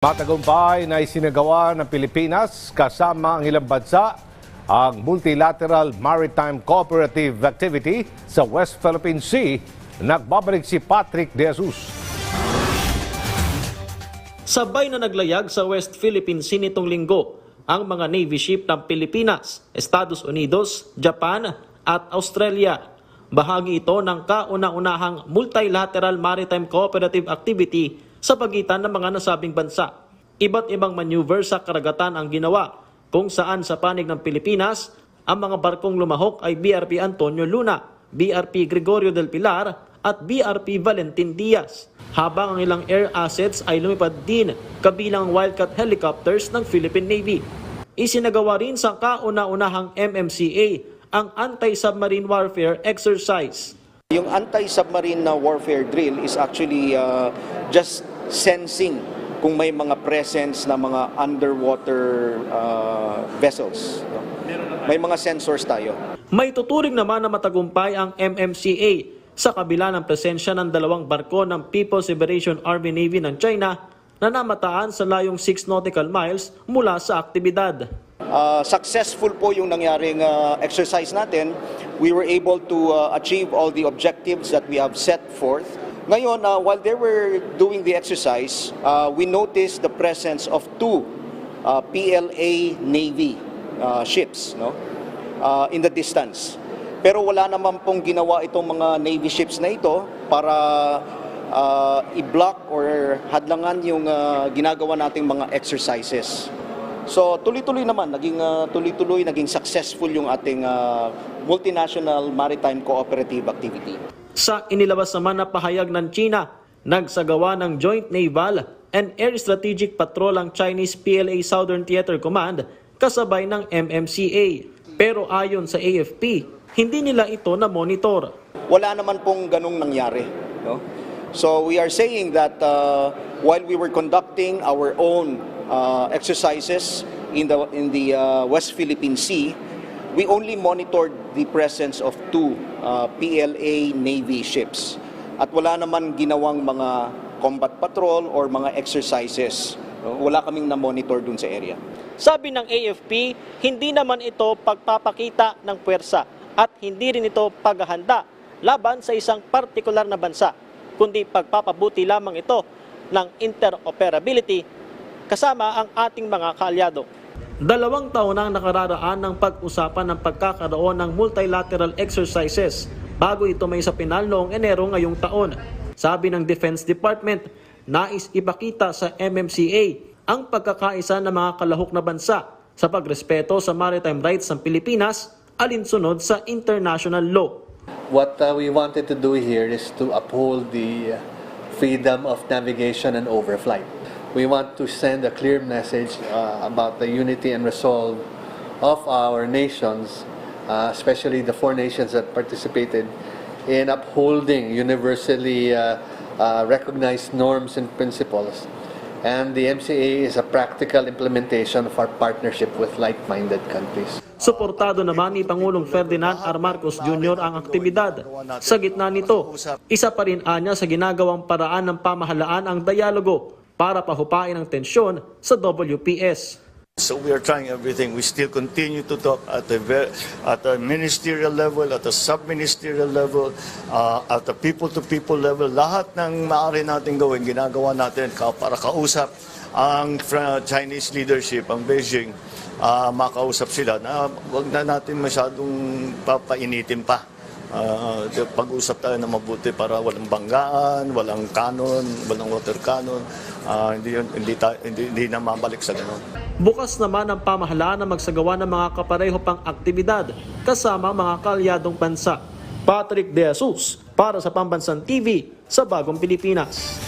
Matagumpay na isinagawa ng Pilipinas kasama ang ilang bansa ang Multilateral Maritime Cooperative Activity sa West Philippine Sea. Nagbabalik si Patrick De Jesus. Sabay na naglayag sa West Philippine Sea nitong linggo ang mga Navy ship ng Pilipinas, Estados Unidos, Japan at Australia. Bahagi ito ng kauna-unahang Multilateral Maritime Cooperative Activity sa pagitan ng mga nasabing bansa. Iba't ibang maneuver sa karagatan ang ginawa kung saan sa panig ng Pilipinas, ang mga barkong lumahok ay BRP Antonio Luna, BRP Gregorio del Pilar at BRP Valentin Diaz. Habang ang ilang air assets ay lumipad din kabilang Wildcat helicopters ng Philippine Navy. Isinagawa rin sa kauna-unahang MMCA ang Anti-Submarine Warfare Exercise. Yung anti-submarine na warfare drill is actually uh, just sensing kung may mga presence na mga underwater uh, vessels. no? May mga sensors tayo. May tuturing naman na matagumpay ang MMCA sa kabila ng presensya ng dalawang barko ng People's Liberation Army Navy ng China na namataan sa layong 6 nautical miles mula sa aktibidad. Uh, successful po yung nangyaring uh, exercise natin. We were able to uh, achieve all the objectives that we have set forth. Ngayon, uh, while they were doing the exercise, uh, we noticed the presence of two uh, PLA Navy uh, ships no? uh, in the distance. Pero wala naman pong ginawa itong mga Navy ships na ito para uh, i-block or hadlangan yung uh, ginagawa nating mga exercises. So tuloy-tuloy naman, naging uh, tuloy-tuloy, naging successful yung ating uh, multinational maritime cooperative activity. Sa inilabas naman na pahayag ng China, nagsagawa ng Joint Naval and Air Strategic Patrol ang Chinese PLA Southern Theater Command kasabay ng MMCA. Pero ayon sa AFP, hindi nila ito na monitor. Wala naman pong ganong nangyari. No? So we are saying that uh, while we were conducting our own uh, exercises in the in the uh, West Philippine Sea, we only monitored the presence of two uh, PLA Navy ships. At wala naman ginawang mga combat patrol or mga exercises. Wala kaming na-monitor dun sa area. Sabi ng AFP, hindi naman ito pagpapakita ng puwersa at hindi rin ito paghahanda laban sa isang partikular na bansa, kundi pagpapabuti lamang ito ng interoperability kasama ang ating mga kaalyado. Dalawang taon ang nakararaan ng pag-usapan ng pagkakaroon ng multilateral exercises bago ito may sa pinal noong Enero ngayong taon. Sabi ng Defense Department, nais ipakita sa MMCA ang pagkakaisa ng mga kalahok na bansa sa pagrespeto sa maritime rights ng Pilipinas alinsunod sa international law. What uh, we wanted to do here is to uphold the uh, freedom of navigation and overflight. We want to send a clear message uh, about the unity and resolve of our nations, uh, especially the four nations that participated in upholding universally uh, uh, recognized norms and principles. And the MCA is a practical implementation of our partnership with like-minded countries. Suportado naman ni Pangulong Ferdinand R. Marcos Jr. ang aktibidad. Sa gitna nito, isa pa rin anya sa ginagawang paraan ng pamahalaan ang dialogo para pahupain ang tensyon sa WPS. So we are trying everything. We still continue to talk at a at a ministerial level, at a sub-ministerial level, uh, at a people-to-people level. Lahat ng maaari natin gawin, ginagawa natin para kausap ang Chinese leadership, ang Beijing, uh, makausap sila na wag na natin masyadong papainitin pa. Uh, pag-usap tayo na mabuti para walang banggaan, walang kanon, walang water cannon. Uh, hindi, yun- hindi, hindi, hindi na mabalik sa ganun. Bukas naman ang pamahalaan na magsagawa ng mga kapareho pang aktibidad kasama mga kalyadong bansa. Patrick De Jesus para sa Pambansang TV sa Bagong Pilipinas.